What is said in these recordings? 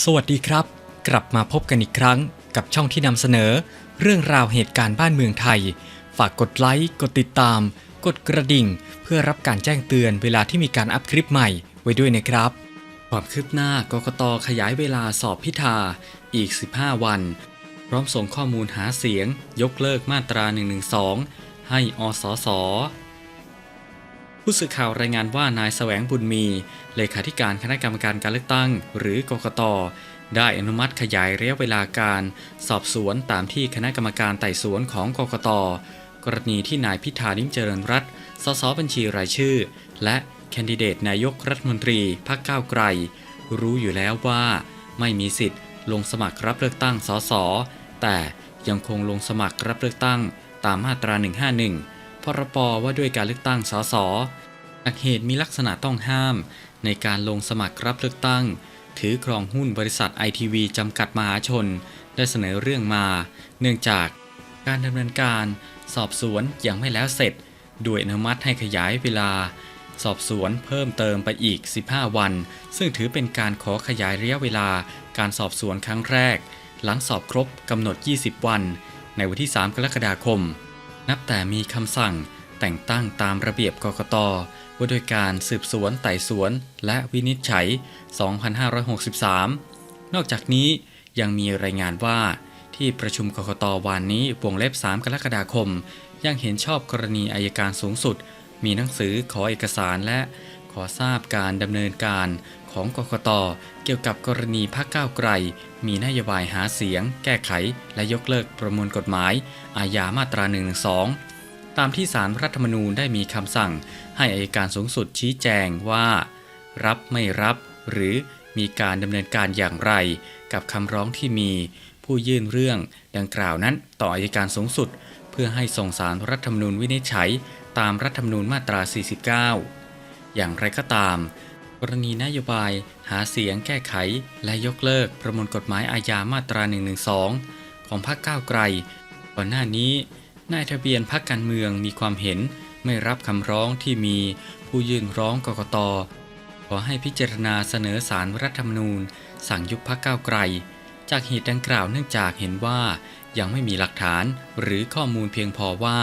สวัสดีครับ กลับมาพบกันอีกครั้งกับช่องที่นำเสนอ เรื่องราวเหตุการณ์บ้านเมืองไทย ฝากกดไลค์ กดติดตาม กดกระดิ่ง เพื่อรับการแจ้งเตือนเวลาที่มีการอัพคลิปใหม่ไว้ด้วยนะครับ ความคืบหน้ากกตขยายเวลาสอบพิธาอีก 15 วัน พร้อมส่งข้อมูลหาเสียง ยกเลิกมาตรา 112 ให้อสส ผู้สื่อข่าวรายงานว่านายแสวงบุญมี เลขาธิการคณะกรรมการการเลือกตั้ง หรือกกตได้อนุมัติขยายระยะเวลาการ สอบสวนตามที่คณะกรรมการไต่สวนของกกต กรณีที่นายพิธาลิมเจริญรัตสสบัญชีรายชื่อ และแคนดิเดตนายกรัฐมนตรีพรรคก้าวไกล รู้อยู่แล้วว่าไม่มีสิทธิ์ ลงสมัครรับเลือกตั้งสสแต่ยังคงลงสมัครรับเลือกตั้งตามมาตรา 151 พรปว่าด้วยการเลือกตั้งสสจากเหตุมีลักษณะต้องห้าม ในการลงสมัครรับเลือกตั้ง ถือครองหุ้นบริษัทไอทีวีจำกัดมหาชน ได้เสนอเรื่องมา เนื่องจากการดำเนินการสอบสวนยังไม่แล้วเสร็จโดยอนุมัติให้ขยายเวลา สอบสวนเพิ่มเติมไปอีก 15 วัน ซึ่งถือเป็นการขอขยายระยะเวลาการสอบสวนครั้งแรก หลังสอบครบกำหนด 20 วัน ในวันที่ 3 กรกฎาคม นับแต่มีคำสั่งแต่งตั้งตามระเบียบกกตว่าด้วยการสืบสวนไต่สวน และวินิจฉัย 2563 นอกจากนี้ยังมีรายงานว่า ที่ประชุมกกตวานนี้วงเล็บ 3 กรกฎาคม ยังเห็นชอบกรณีอายการสูงสุด มีหนังสือขอเอกสารและ ขอทราบการดำเนินการของกกตเกี่ยวกับกรณีพักก้าวไกล มีนโยบายหาเสียง แก้ไข และยกเลิกประมวลกฎหมาย อาญามาตรา1นึตามที่สารรัฐธรรมนูญได้มีคำสั่ง ให้อายการสูงสุดชี้แจงว่า รับไม่รับ หรือมีการดำเนินการอย่างไร กับคำร้องที่มี ผู้ยื่นเรื่องดังกล่าวนั้นต่ออายการสูงสุด เพื่อให้ส่งสารรัฐธรรมนูญวินิจฉัย ตามรัฐธรรมนูญมาตรา 49 อย่างไรก็ตาม กรณีนโยบายหาเสียงแก้ไข และยกเลิกประมวลกฎหมายอาญามาตรา 112 ของพรรคก้าวไกล ก่อนหน้านี้ นายทะเบียนพรรคการเมืองมีความเห็นไม่รับคำร้องที่มีผู้ยื่นร้องกกต ขอให้พิจารณาเสนอสารรัฐธรรมนูญ สั่งยุบพรรคก้าวไกล จากเหตุดังกล่าวเนื่องจากเห็นว่ายังไม่มีหลักฐานหรือข้อมูลเพียงพอว่า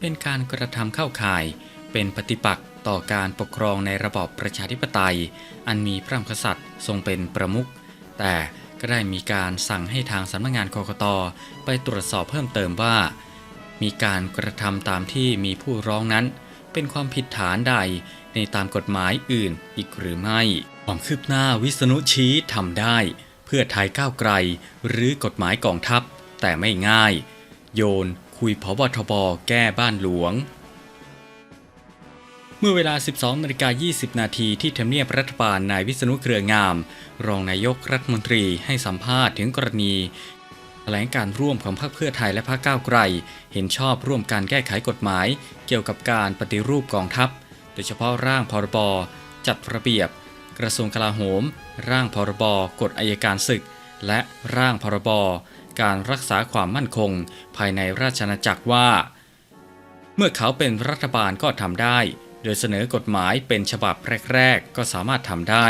เป็นการกระทำเข้าข่าย เป็นปฏิปักษ์ ต่อการปกครองในระบอบประชาธิปไตย อันมีพระมหากษัตริย์ทรงเป็นประมุขแต่ก็ได้มีการสั่งให้ทางสำนักงานกกตไปตรวจสอบเพิ่มเติมว่า มีการกระทำตามที่มีผู้ร้องนั้น เป็นความผิดฐานใดในตามกฎหมายอื่นอีกหรือไม่ความคืบหน้าวิษณุชี้ทำได้ เพื่อไทยก้าวไกล หรือกฎหมายกองทัพ แต่ไม่ง่าย โยนคุยพบทบแก้บ้านหลวง เมื่อเวลา 12นาฬิกา20 นาทีที่ทำเนียบรัฐบาลนายวิษณุเครืองาม รองนายกรัฐมนตรีให้สัมภาษณ์ถึงกรณีแถลงการร่วมของพรรคเพื่อไทยและพรรคก้าวไกล เห็นชอบร่วมการแก้ไขกฎหมาย เกี่ยวกับการปฏิรูปกองทัพ โดยเฉพาะร่างพรบจัดระเบียบ กระทรวงกลาโหม ร่างพรบกฎอายการศึก และร่างพรบการรักษาความมั่นคง ภายในราชอาณาจักรว่า เมื่อเขาเป็นรัฐบาลก็ทำได้ โดยเสนอกฎหมายเป็นฉบับแรก ๆ ก็สามารถทำได้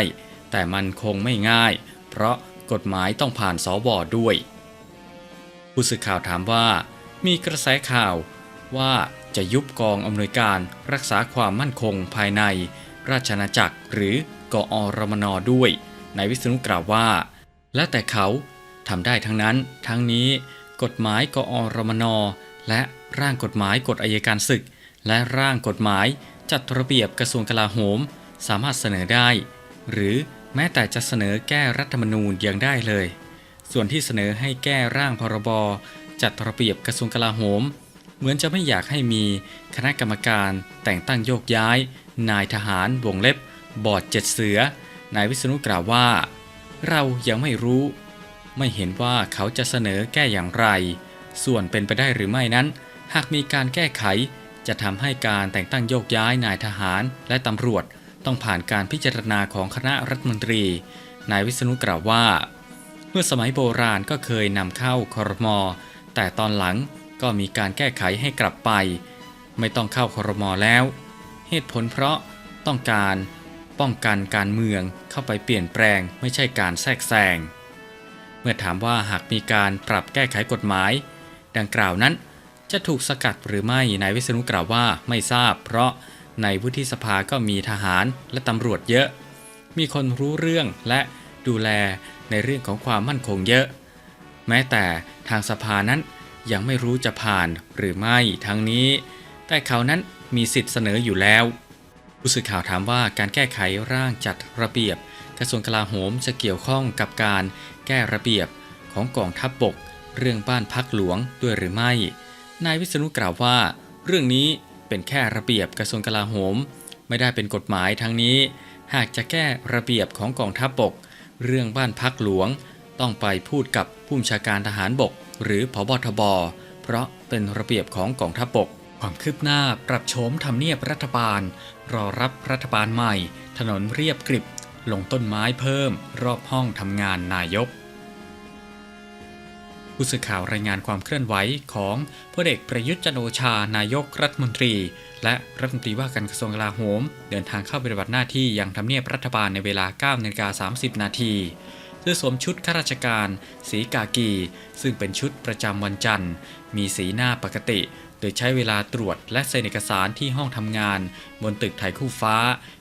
แต่มันคงไม่ง่าย เพราะกฎหมายต้องผ่านสวด้วย ผู้สื่อข่าวถามว่า มีกระแสข่าวว่าจะยุบกองอำนวยการรักษาความมั่นคงภายใน ราชอาณาจักรหรือกอรมนด้วย นายวิษณุกล่าวว่า และแต่เขาทำได้ทั้งนั้น ทั้งนี้ กฎหมายกอรมนและร่างกฎหมายกฎอายการศึก และร่างกฎหมาย จัดระเบียบกระทรวงกลาโหม สามารถเสนอได้ หรือแม้แต่จะเสนอแก้รัฐธรรมนูญยังได้เลย ส่วนที่เสนอให้แก้ร่างพรบจัดระเบียบกระทรวงกลาโหม เหมือนจะไม่อยากให้มีคณะกรรมการแต่งตั้งโยกย้าย นายทหารวงเล็บ บอดเจ็ดเสือ นายวิษณุกล่าวว่า เรายังไม่รู้ ไม่เห็นว่าเขาจะเสนอแก้อย่างไร ส่วนเป็นไปได้หรือไม่นั้น หากมีการแก้ไข จะทำให้การแต่งตั้งโยกย้ายนายทหารและตำรวจต้องผ่านการพิจารณาของคณะรัฐมนตรี นายวิษณุกล่าวว่า เมื่อสมัยโบราณก็เคยนำเข้าคอรมอแต่ตอนหลังก็มีการแก้ไขให้กลับไป ไม่ต้องเข้าคอรมอแล้ว เหตุผลเพราะต้องการป้องกันการเมืองเข้าไปเปลี่ยนแปลงไม่ใช่การแทรกแซง เมื่อถามว่าหากมีการปรับแก้ไขกฎหมาย ดังกล่าวนั้น จะถูกสกัดหรือไม่นายวิษณุกล่าวว่าไม่ทราบ เพราะในวุฒิสภาก็มีทหารและตำรวจเยอะ มีคนรู้เรื่องและดูแลในเรื่องของความมั่นคงเยอะ แม้แต่ทางสภานั้นยังไม่รู้จะผ่านหรือไม่ทั้งนี้ แต่เขานั้นมีสิทธิ์เสนออยู่แล้วผู้สื่อข่าวถามว่าการแก้ไขร่างจัดระเบียบ กระทรวงกลาโหมจะเกี่ยวข้องกับการแก้ระเบียบของกองทัพบบก เรื่องบ้านพักหลวงด้วยหรือไม่ นายวิษณุกล่าวว่า เรื่องนี้เป็นแค่ระเบียบกระทรวงกลาโหม ไม่ได้เป็นกฎหมายทั้งนี้ หากจะแก้ระเบียบของกองทัพบบก เรื่องบ้านพักหลวง ต้องไปพูดกับผู้บัญชาการทหารบก หรือพบทบ เพราะเป็นระเบียบของกองทัพบบก ความคืบหน้าปรับโฉมทำเนียบรัฐบาล รอรับรัฐบาลใหม่ ถนนเรียบกริบ ลงต้นไม้เพิ่ม รอบห้องทำงานนายก ผู้สื่อข่าวรายงานความเคลื่อนไหวของพลเอกประยุทธ์จันโอชานายกรัฐมนตรี และรัฐมนตรีว่าการกระทรวงกลาโหม เดินทางเข้าปฏิบัติหน้าที่ยังทำเนียบรัฐบาลในเวลา9นาฬิกา30 นาทีเพื่อสวมชุดข้าราชการ สีกากี ซึ่งเป็นชุดประจำวันจันทร์ มีสีหน้าปกติ โดยใช้เวลาตรวจและเซ็นเอกสารที่ห้องทำงาน บนตึกไทยคู่ฟ้า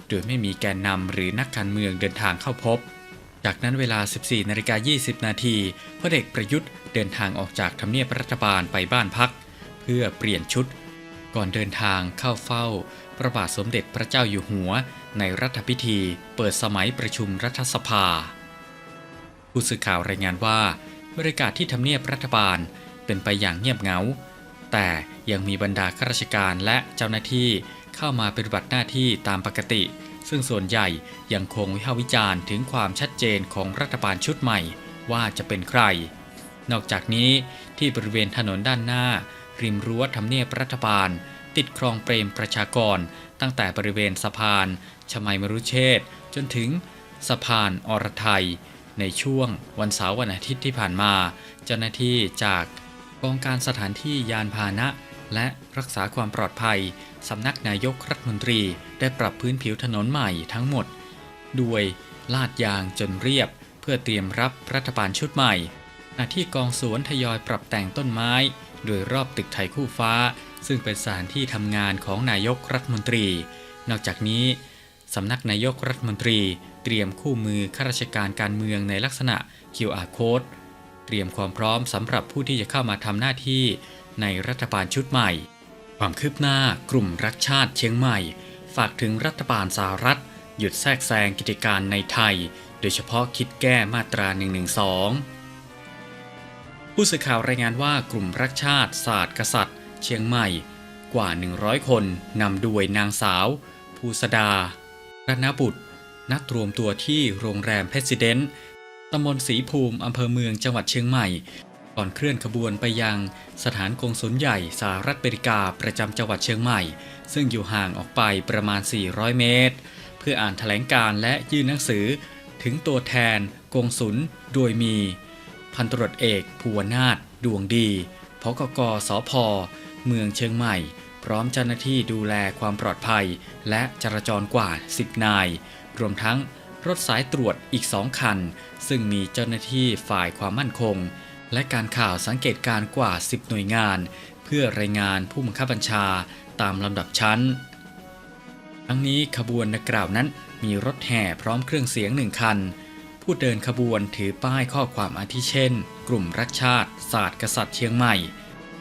โดยไม่มีแกนนำหรือนักการเมืองเดินทางเข้าพบ จากนั้นเวลา 14นาฬิกา20 นาทีพลเอกประยุทธ์เดินทางออกจากทำเนียบรัฐบาลไปบ้านพัก เพื่อเปลี่ยนชุด ก่อนเดินทางเข้าเฝ้า พระบาทสมเด็จพระเจ้าอยู่หัว ในรัฐพิธี เปิดสมัยประชุมรัฐสภา ผู้สื่อข่าวรายงานว่าบรรยากาศที่ทำเนียบรัฐบาลเป็นไปอย่างเงียบเหงา แต่ยังมีบรรดาข้าราชการและเจ้าหน้าที่เข้ามาปฏิบัติหน้าที่ตามปกติ ซึ่งส่วนใหญ่ยังคงวิพากษ์วิจารณ์ถึงความชัดเจนของรัฐบาลชุดใหม่ว่าจะเป็นใคร นอกจากนี้ที่บริเวณถนนด้านหน้า ริมรั้วทำเนียบรัฐบาล ติดคลองเปรมประชากร ตั้งแต่บริเวณสะพาน ชมัยมรุเชษจนถึงสะพานอรไทย ในช่วงวันเสาร์วันอาทิตย์ที่ผ่านมา เจ้าหน้าที่จากกองการสถานที่ยานพาหนะ และรักษาความปลอดภัย สำนักนายกรัฐมนตรี ได้ปรับพื้นผิวถนนใหม่ทั้งหมด ด้วยลาดยางจนเรียบ เพื่อเตรียมรับรัฐบาลชุดใหม่ขณะที่กองสวนทยอยปรับแต่งต้นไม้ โดยรอบตึกไทยคู่ฟ้า ซึ่งเป็นสถานที่ทำงานของนายกรัฐมนตรี นอกจากนี้สำนักนายกรัฐมนตรี เตรียมคู่มือข้าราชการการเมืองในลักษณะ QR code เตรียมความพร้อมสำหรับผู้ที่จะเข้ามาทำหน้าที่ ในรัฐบาลชุดใหม่ ความคืบหน้ากลุ่มรักชาติเชียงใหม่ ฝากถึงรัฐบาลสหรัฐ หยุดแทรกแซงกิจการในไทย โดยเฉพาะคิดแก้มาตรา 112 ผู้สื่อข่าวรายงานว่ากลุ่มรักชาติศาสตร์กษัตริย์ เชียงใหม่ กว่า 100 คนนำด้วยนางสาว ภูสดารัตนบุตร นัดรวมตัวที่โรงแรมเพรสิเดนต์ตำบลศรีภูมิอำเภอเมืองจังหวัดเชียงใหม่ ก่อนเคลื่อนขบวนไปยังสถานกงสุลใหญ่สหรัฐอเมริกาประจำจังหวัดเชียงใหม่ ซึ่งอยู่ห่างออกไปประมาณ 400 เมตร เพื่ออ่านแถลงการและยื่นหนังสือ ถึงตัวแทนกงสุลโดยมี พันตรวจเอกภูวนาถดวงดีพกกสพเมืองเชียงใหม่ พร้อมเจ้าหน้าที่ดูแลความปลอดภัย และจราจรกว่า 10 นาย รวมทั้งรถสายตรวจอีกสองคัน ซึ่งมีเจ้าหน้าที่ฝ่ายความมั่นคง และการข่าวสังเกตการกว่า 10 หน่วยงาน เพื่อรายงานผู้บังคับบัญชาตามลำดับชั้น ทั้งนี้ขบวนดังกล่าวนั้นมีรถแห่พร้อมเครื่องเสียงหนึ่งคัน ผู้เดินขบวนถือป้ายข้อความอาทิเช่น กลุ่มรักชาติ ศาสตร์กษัตริย์เชียงใหม่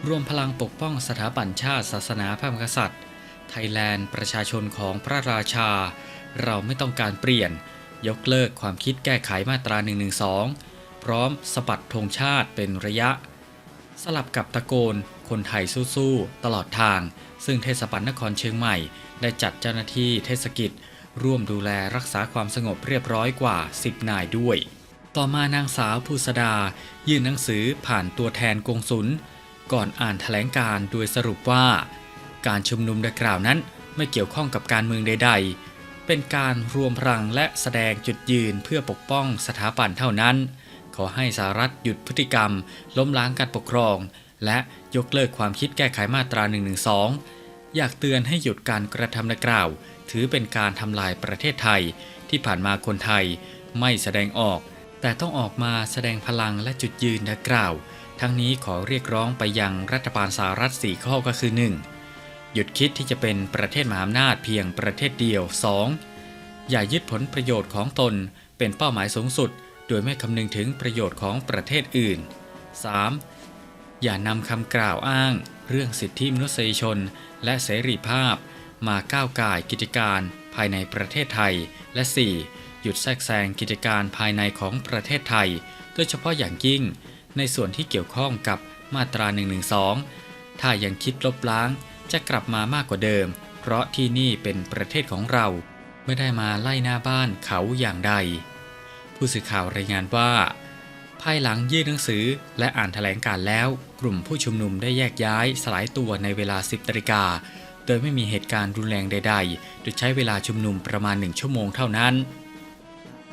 รวมพลังปกป้องสถาบันชาติศาสนาพระมหากษัตริย์ ไทยแลนด์ประชาชนของพระราชา เราไม่ต้องการเปลี่ยน ยกเลิกความคิดแก้ไขมาตรา112 พร้อมสะบัดธงชาติเป็นระยะ สลับกับตะโกนคนไทยสู้ๆ ตลอดทาง ซึ่งเทศบาลนครเชียงใหม่ ได้จัดเจ้าหน้าที่เทศกิจ ร่วมดูแลรักษาความสงบเรียบร้อยกว่า 10 นายด้วย ต่อมานางสาวภูสดา ยื่นหนังสือผ่านตัวแทนกงสุล ก่อนอ่านแถลงการโดยสรุปว่า การชุมนุมดังกล่าวนั้นไม่เกี่ยวข้องกับการเมืองใด ๆ เป็นการรวมพลังและแสดงจุดยืนเพื่อปกป้องสถาบันเท่านั้น ขอให้สหรัฐหยุดพฤติกรรม ล้มล้างการปกครอง และยกเลิกความคิดแก้ไขมาตรา 112 อยากเตือนให้หยุดการกระทำดังกล่าว ถือเป็นการทำลายประเทศไทย ที่ผ่านมาคนไทยไม่แสดงออก แต่ต้องออกมาแสดงพลังและจุดยืนดังกล่าว ทั้งนี้ขอเรียกร้องไปยังรัฐบาลสหรัฐ 4 ข้อก็คือ 1. หยุดคิดที่จะเป็นประเทศมหาอำนาจเพียงประเทศเดียว 2. อย่ายึดผลประโยชน์ของตนเป็นเป้าหมายสูงสุด ดยไม่คำนึงถึงประโยชน์ของประเทศอื่น 3. อย่านำคำกล่าวอ้าง เรื่องสิทธิมนุษยชน และเสรีภาพ มาก้าวก่ายกิจการภายในประเทศไทย และ 4. หยุดแทรกแซงกิจการภายในของประเทศไทย โดยเฉพาะอย่างยิ่ง ในส่วนที่เกี่ยวข้องกับมาตรา 112 ถ้ายังคิดลบล้าง จะกลับมามากกว่าเดิม เพราะที่นี่เป็นประเทศของเรา ไม่ได้มาไล่หน้าบ้านเขาอย่างใด ผู้สื่อข่าวรายงานว่า ภายหลังยื่นหนังสือและอ่านแถลงการแล้ว กลุ่มผู้ชุมนุมได้แยกย้ายสลายตัวในเวลา 10นาฬิกา โดยไม่มีเหตุการณ์รุนแรงใด ๆ โดยใช้เวลาชุมนุมประมาณหนึ่งชั่วโมงเท่านั้น